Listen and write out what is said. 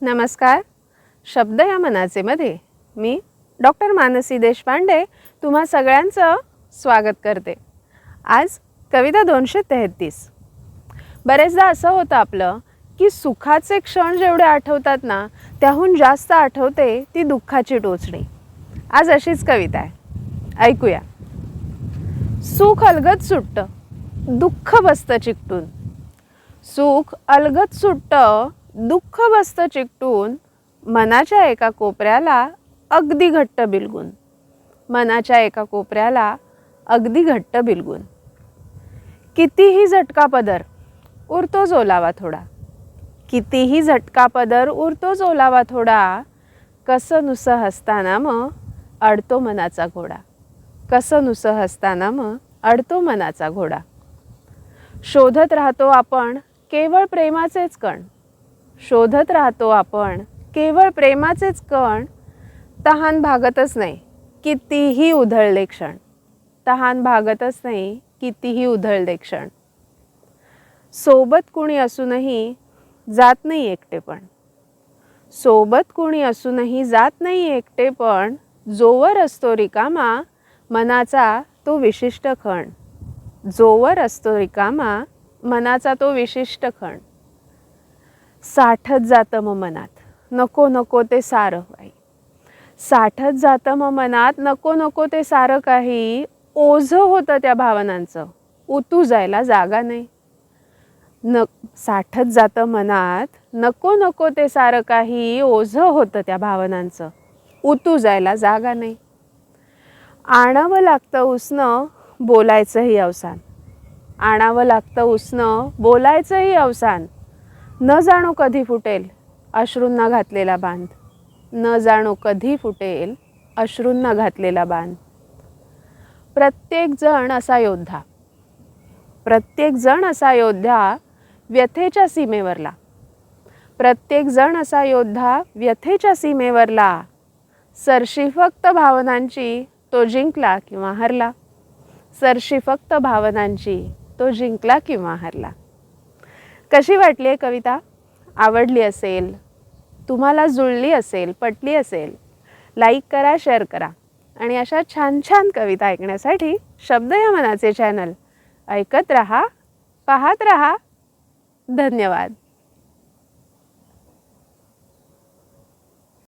नमस्कार. शब्द या मनाचेमध्ये मी डॉक्टर मानसी देशपांडे तुम्हा सगळ्यांचं स्वागत करते. आज कविता दोनशे तेहतीस. बरेचदा असं होतं आपलं की सुखाचे क्षण जेवढे आठवतात ना त्याहून जास्त आठवते ती दुःखाची टोचणी. आज अशीच कविता आहे. ऐकूया. सुख अलगत सुटतं दुःख बसतं चिकटून. सुख अलगत सुटतं दुःख बसतं चिकटून मनाच्या एका कोपऱ्याला अगदी घट्ट बिलगून. मनाच्या एका कोपऱ्याला अगदी घट्ट बिलगून. कितीही झटका पदर उरतोच ओलावा थोडा. कितीही झटका पदर उरतोच ओलावा थोडा. कसं नुसं हसताना मग अडतो मनाचा घोडा. कसं नुसं हसताना मग अडतो मनाचा घोडा. शोधत राहतो आपण केवळ प्रेमाचेच कण. शोधत राहतो आपण केवळ प्रेमाचेच कण तहान भागतच नाही कितीही उधळले क्षण. तहान भागतच नाही कितीही उधळले क्षण. सोबत कुणी असूनही जात नाही एकटेपण सोबत कुणी असूनही जात नाही एकटेपण जोवर असतो रिकामा मनाचा तो विशिष्ट खण. जोवर असतो रिकामा मनाचा तो विशिष्ट खण. साठत जातं मग मनात. नको नको ते सारं काही साठत जातं मग मनात नको नको ते सारं काही. ओझं होतं त्या भावनांचं. उतू जायला जागा नाही. न साठत जातं मनात नको नको ते सारं काही. ओझं होतं त्या भावनांचं. उतू जायला जागा नाही. आणावं लागतं उसणं बोलायचंही अवसान. आणावं लागतं उसणं बोलायचंही अवसान. न जाणो कधी फुटेल अश्रूंना घातलेला बांध. न जाणो कधी फुटेल अश्रूंना घातलेला बांध. प्रत्येक जण असा योद्धा. प्रत्येक जण असा योद्धा व्यथेच्या सीमेवरला. प्रत्येक जण असा योद्धा व्यथेच्या सीमेवरला. सरशी फक्त भावनांची तो जिंकला किंवा हरला. सरशी फक्त भावनांची तो जिंकला किंवा हरला. कशी वाटली आहे कविता? आवडली असेल तुम्हाला जुळली असेल पटली असेल लाईक करा शेअर करा. आणि अशा छान छान कविता ऐकण्यासाठी शब्द या मनाचे चॅनल ऐकत रहा पाहत रहा. धन्यवाद.